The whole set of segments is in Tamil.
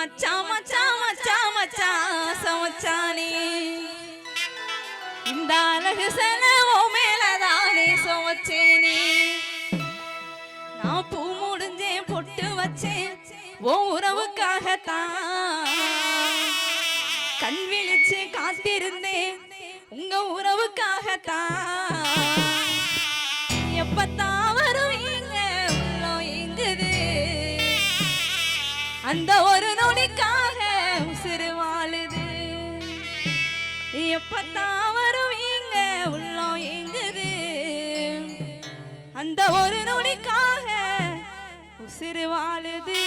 மச்சான் மச்சான் மச்சான் மச்சான் சமச்சானே இந்த அழகு செலவோ மேலதானே சுமச்சேனே நான் பூ முடிஞ்சேன் பொட்டு வச்சேன் ஓ உறவுக்காகத்தான். கண் விழிச்சு காத்திருந்தேன் உங்க உறவுக்காகத்தான். எப்பத்தான் அந்த ஒரு நொடிக்காக உசுறு வாழுது. எப்பத்தான் வருவீங்க உள்ளம் எங்குது அந்த ஒரு நொடிக்காக உசுறு வாழுது.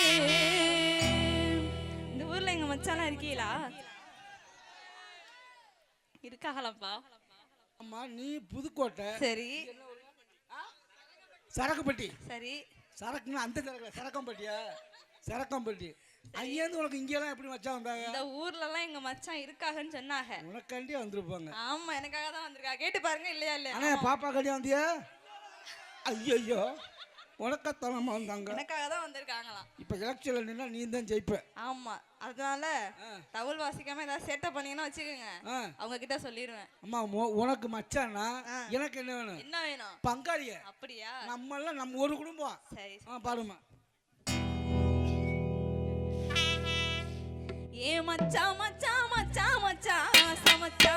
இந்த ஊர்ல எங்க மச்சாலாம் இருக்கீங்களா இருக்காங்களாப்பா அம்மா நீ புதுக்கோட்டை. சரி. சரக்குப்பட்டி. சரி. சரக்குன்னா அந்த சரக்கு சரக்கம்பட்டியா? சரக்கம்பட்டி அங்கேருந்து உனக்கு இங்கெல்லாம் எப்படி மச்சான் வந்தாங்க? இந்த ஊர்ல எல்லாம் எங்க மச்சான் இருக்காங்கன்னு சொன்னாங்க. உனக்காண்டி வந்திருப்பாங்க. ஆமா எனக்காக தான் வந்திருக்கா. கேட்டு பாருங்க இல்லையா இல்லையா? அண்ணா பாப்பா கண்டி வந்தியா? ஐயோ உனக்கத்தனமா வந்தாங்க. எனக்காக தான் வந்திருக்காங்களாம். இப்போ எலெக்ஷனில் நின்னா நீ தான் ஜெயிப்ப. ஆமா அதனால தவுள் வாசிக்காம ஏதாவது சேட்டை பண்ணீங்கன்னா வச்சுக்கோங்க. அவங்க கிட்ட சொல்லிடுவேன் அம்மா உனக்கு மச்சான்னா எனக்கு என்ன வேணும்? என்ன வேணும்? பங்காளிய. அப்படியா? நம்மெல்லாம் நம்ம ஒரு குடும்பம். சரி பாருமா ஏ மச்சா மச்சா மச்சா மச்சா சமச்சா.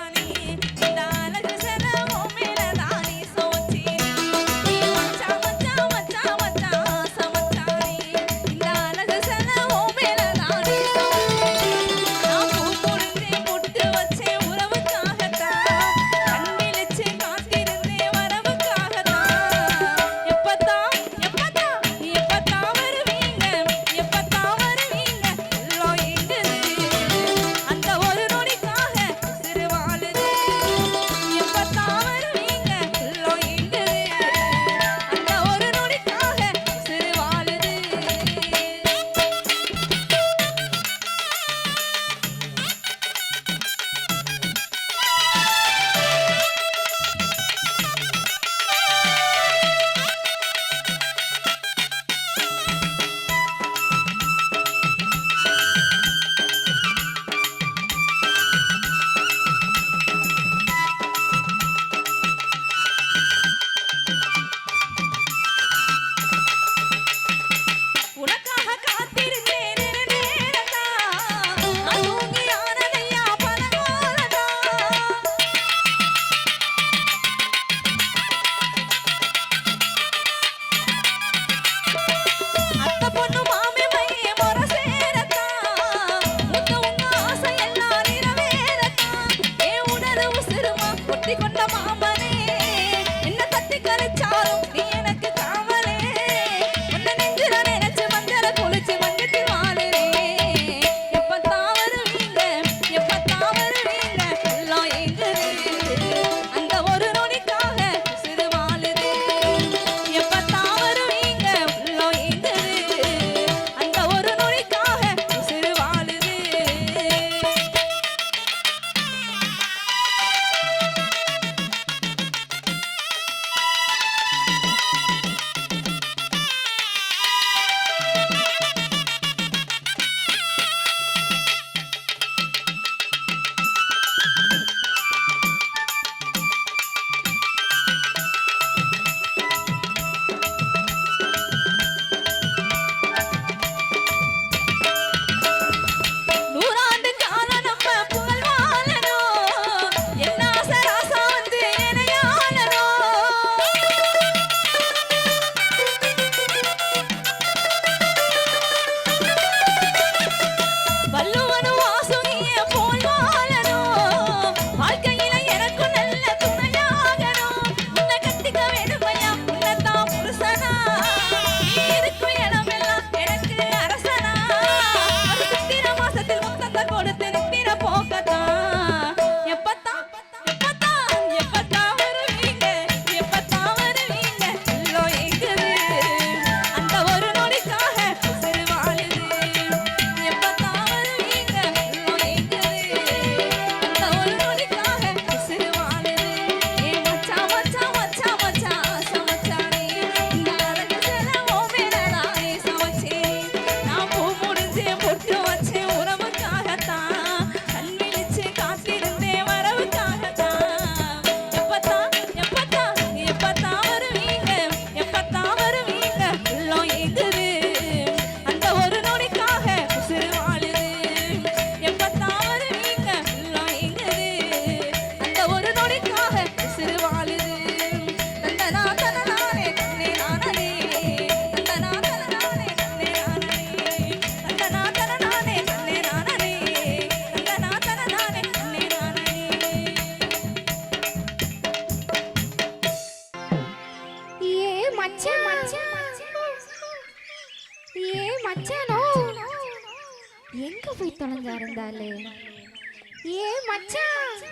மச்சான்.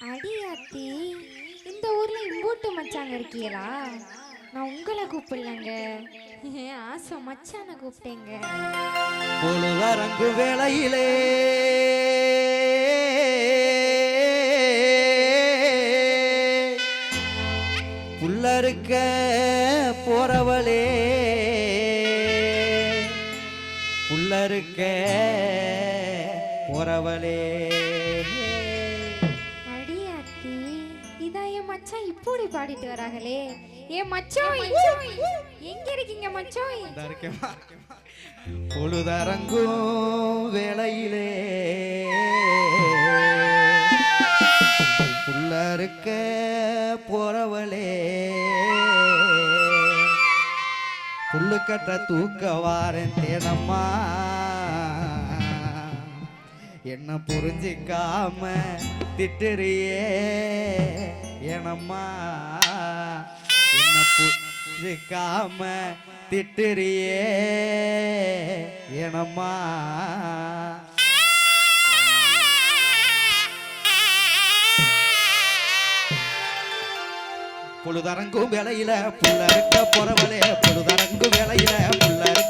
அடியாத்தி இந்த ஊர்ல இம்போட்டு மச்சாங்க இருக்கீங்களா நான் உங்களை கூப்பிடலங்க. ஆசை மச்சான கூப்பிட்டேங்க. பொழுதரங்கு வேளையிலே. புல்லறுக்க போறவளே. புல்லறுக்க போறவளே. அடியாத்தி இதான் என் மச்சான் இப்படி பாடிட்டு வராங்களே. ஏ மச்சான் எங்க இருக்கீங்க இருக்கேம்மா. பொழுதரங்கும் வேளையிலே. புல்லறுக்க போறவளே. புல்லுக்கட்ட தூக்க வாரேன் தேனம்மா. என்ன புரிஞ்சிக்காம திட்டுறியே ஏனம்மா என்ன புரிஞ்சிக்காம திட்டுறியே ஏனம்மா பொழுதரங்கும் வேலையில புள்ள இருக்க போறவளே பொழுதரங்கும் வேலையில புள்ள இருக்க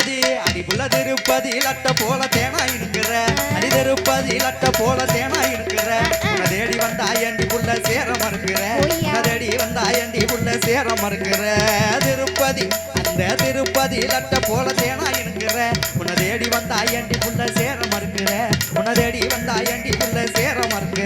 திருப்பதி அடிபுள்ள திருப்பதி லட்ட போல தேனா இருக்கிற. அடி திருப்பதி லட்ட போல தேனா இருக்கிற. உன்னை தேடி வந்தா ஏண்டி புள்ள சேர மறுக்கிற? ஓய்யா. தேடி வந்தா ஏண்டி புள்ள சேர மறுக்கிற? திருப்பதி அந்த திருப்பதி லட்ட போல தேனா இருக்கிற. உன தேடி வந்தா ஏண்டி புள்ள சேர மறுக்கிற? உன தேடி வந்தா ஏண்டி புள்ள சேர மறுக்கிற?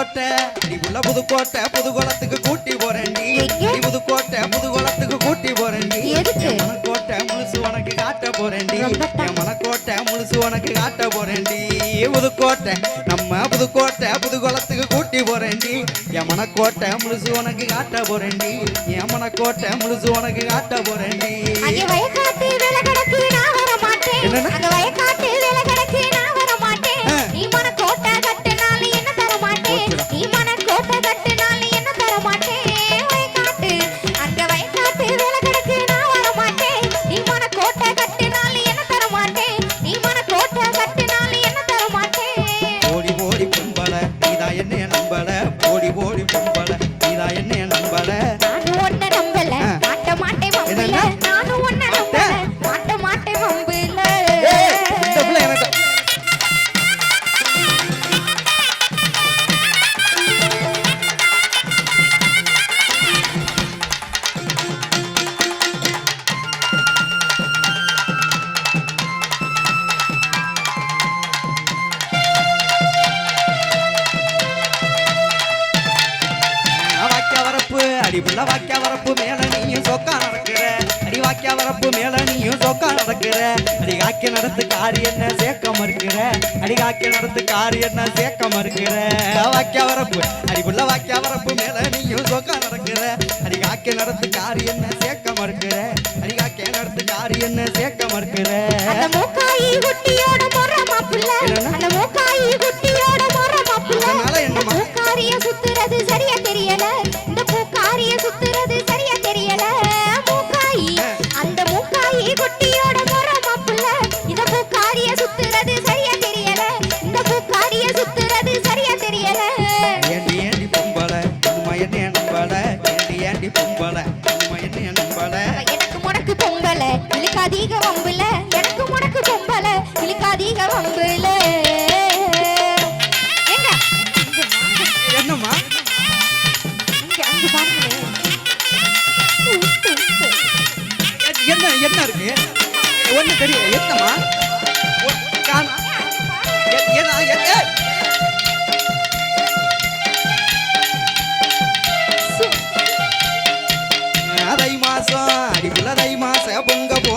புதுக்கோட்டை நீ உள்ள புதுக்கோட்டை புதுகுளத்துக்கு கூட்டி போறேன்டி எங்க? நீ புதுக்கோட்டை புதுகுளத்துக்கு கூட்டி போறேன்டி எதுக்கு? என் மனக்கோட்டை முழுசு உனக்கு காட்ட ரொம்ப தப்பு. என் மனக்கோட்டை முழுசு உனக்கு காட்ட போறேன்டி புதுக்கோட்டை நம்ம புதுக்கோட்டை புதுகுளத்துக்கு கூட்டி போறேன்டி என் மனக்கோட்டை முழுசு உனக்கு காட்ட போறேன்டி என் மனக்கோட்டை முழுசு உனக்கு காட்ட போறேன்டி அங்கே வயக்காட்டு உள்ள புள்ள வாக்கியா வரப்பு மேல நீயும் சொக்கா நடக்கிற. அடி வாக்கியா வரப்பு மேல நீயும் சொக்கா நடக்கிற. அடி காக்கி நடத்து காரி என்ன சேர்க்க மறுக்கிற. அடி காக்கி நடத்து காரி என்ன சேர்க்க மறுக்கிற. வாக்கியா வரப்பு அடி உள்ள வாக்கியா வரப்பு மேல நீயும் சொக்கா நடக்கிற. அடி காக்கி நடத்து காரி என்ன சேர்க்க மறுக்கிற. அடி காக்கி நடத்து காரி என்ன சேர்க்க மறுக்கிற. மூக்காயி குட்டியோட மாப்பிள்ள அந்த மூக்காயி குட்டியோட ಸುತ್ತಿರದೆ ஒண்ணு தெரியும். என்னம்மா? அதை மாசம் அடிப்புல தை மாச பொங்க போ